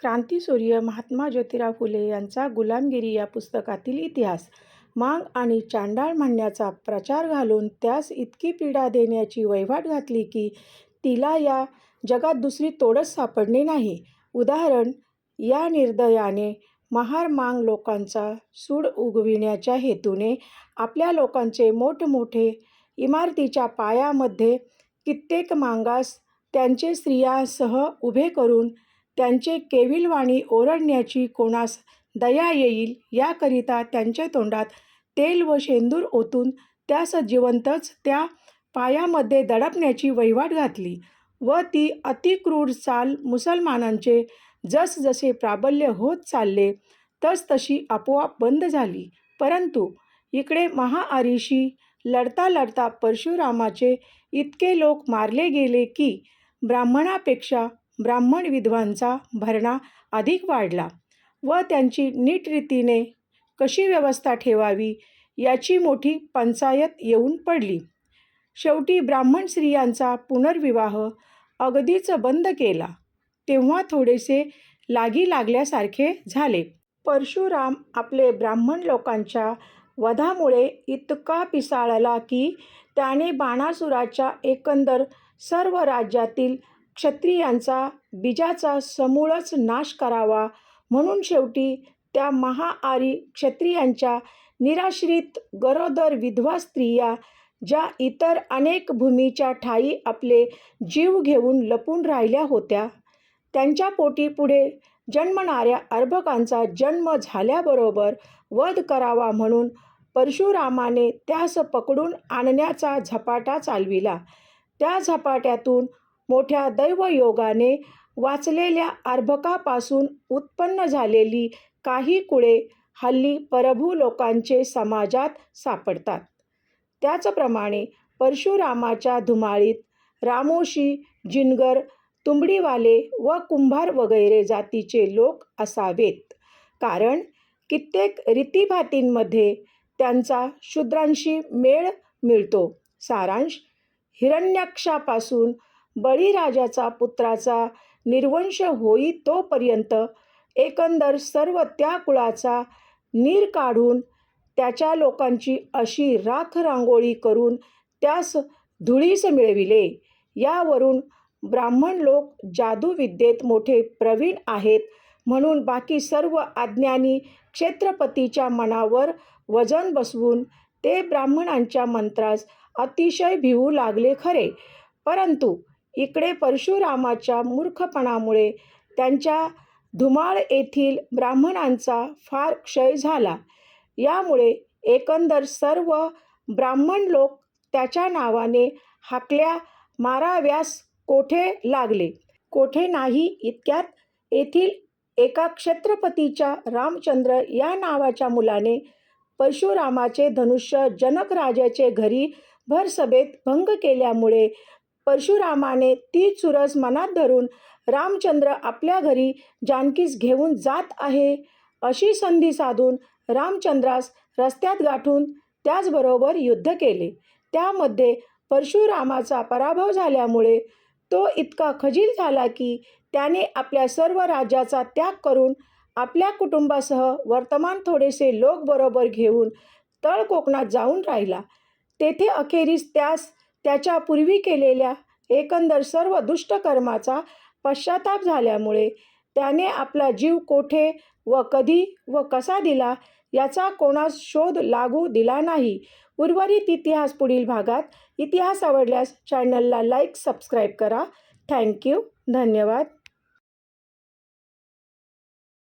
क्रांतीसूर्य महात्मा ज्योतिराव फुले यांचा गुलामगिरी या पुस्तकातील इतिहास मांग आणि चांडाळ म्हणण्याचा प्रचार घालून त्यास इतकी पीडा देण्याची वहिवाट घातली की तिला या जगात दुसरी तोडच सापडली नाही. उदाहरण या निर्दयाने महार मांग लोकांचा सूड उगविण्याच्या हेतूने आपल्या लोकांचे मोठमोठे इमारतीच्या पायामध्ये कित्येक मांगास त्यांचे स्त्रियासह उभे करून त्यांचे केविलवाणी ओरडण्याची कोणास दया येईल याकरिता त्यांच्या तोंडात तेल व शेंदूर ओतून त्यास जिवंतच त्या पायामध्ये दडपण्याची वहिवाट घातली व ती अतिक्रूर चाल मुसलमानांचे जसजसे प्राबल्य होत चालले तस तशी आपोआप बंद झाली. परंतु इकडे महाआरीशी लढता लढता परशुरामाचे इतके लोक मारले गेले की ब्राह्मणापेक्षा ब्राह्मण विधवांचा भरणा अधिक वाढला व त्यांची नीटरीतीने कशी व्यवस्था ठेवावी याची मोठी पंचायत येऊन पडली. शेवटी ब्राह्मण स्त्रियांचा पुनर्विवाह अगदीच बंद केला तेव्हा थोडेसे लागी लागल्यासारखे झाले. परशुराम आपले ब्राह्मण लोकांच्या वधामुळे इतका पिसाळला की त्याने बाणासुराच्या एकंदर सर्व राज्यातील क्षत्रियांचा बीजाचा समूळच नाश करावा म्हणून शेवटी त्या महाआरी क्षत्रियांच्या निराश्रित गरोदर विधवा स्त्रिया ज्या इतर अनेक भूमीच्या ठाई आपले जीव घेऊन लपून राहिल्या होत्या त्यांच्या पोटी पुढे जन्मणाऱ्या अर्भकांचा जन्म झाल्याबरोबर वध करावा म्हणून परशुरामाने त्यास पकडून आणण्याचा झपाटा चालविला. त्या झपाट्यातून मोठ्या दैवयोगाने वाचलेल्या अर्भकापासून उत्पन्न झालेली काही कुळे हल्ली परभू लोकांचे समाजात सापडतात. त्याचप्रमाणे परशुरामाच्या धुमाळीत रामोशी, जिनगर, तुंबडीवाले व कुंभार वगैरे जातीचे लोक असावेत, कारण कित्येक रीतीभातींमध्ये त्यांचा शूद्रांशी मेळ मिळतो. सारांश हिरण्यक्षापासून बळीराजाचा पुत्राचा निर्वंश होई तोपर्यंत एकंदर सर्व त्या कुळाचा नीर काढून त्याच्या लोकांची अशी राख रांगोळी करून त्यास धुळीस मिळविले. यावरून ब्राह्मण लोक जादूविद्येत मोठे प्रवीण आहेत म्हणून बाकी सर्व आज्ञानी क्षेत्रपतीच्या मनावर वजन बसवून ते ब्राह्मणांच्या मंत्रास अतिशय भिवू लागले खरे, परंतु इकडे परशुरामाच्या मूर्खपणामुळे त्यांच्या धुमाळ येथील ब्राह्मणांचा फार क्षय झाला. यामुळे एकंदर सर्व ब्राह्मण लोक त्याच्या नावाने हाकल्या माराव्यास कोठे लागले. कोठे नाही इतक्यात येथील एका क्षत्रपतीच्या रामचंद्र या नावाच्या मुलाने परशुरामाचे धनुष्य जनक राजाचे घरी भरसभेत भंग केल्यामुळे परशुरामाने ती चुरस मनात धरून रामचंद्र आपल्या घरी जानकीस घेऊन जात आहे अशी संधी साधून रामचंद्रास रस्त्यात गाठून त्याचबरोबर युद्ध केले. त्यामध्ये परशुरामाचा पराभव झाल्यामुळे तो इतका खजील झाला की त्याने आपल्या सर्व राज्याचा त्याग करून आपल्या कुटुंबासह वर्तमान थोडेसे लोक बरोबर घेऊन तळकोकणात जाऊन राहिला. तेथे अखेरीस त्यास त्याच्या पूर्वी केलेल्या एकंदर सर्व दुष्टकर्माचा पश्चाताप झाल्यामुळे त्याने आपला जीव कोठे व कधी व कसा दिला याचा कोणास शोध लागू दिला नाही. उर्वरित इतिहास पुढील भागात. इतिहास आवडल्यास चॅनलला लाईक सबस्क्राईब करा. थँक्यू धन्यवाद.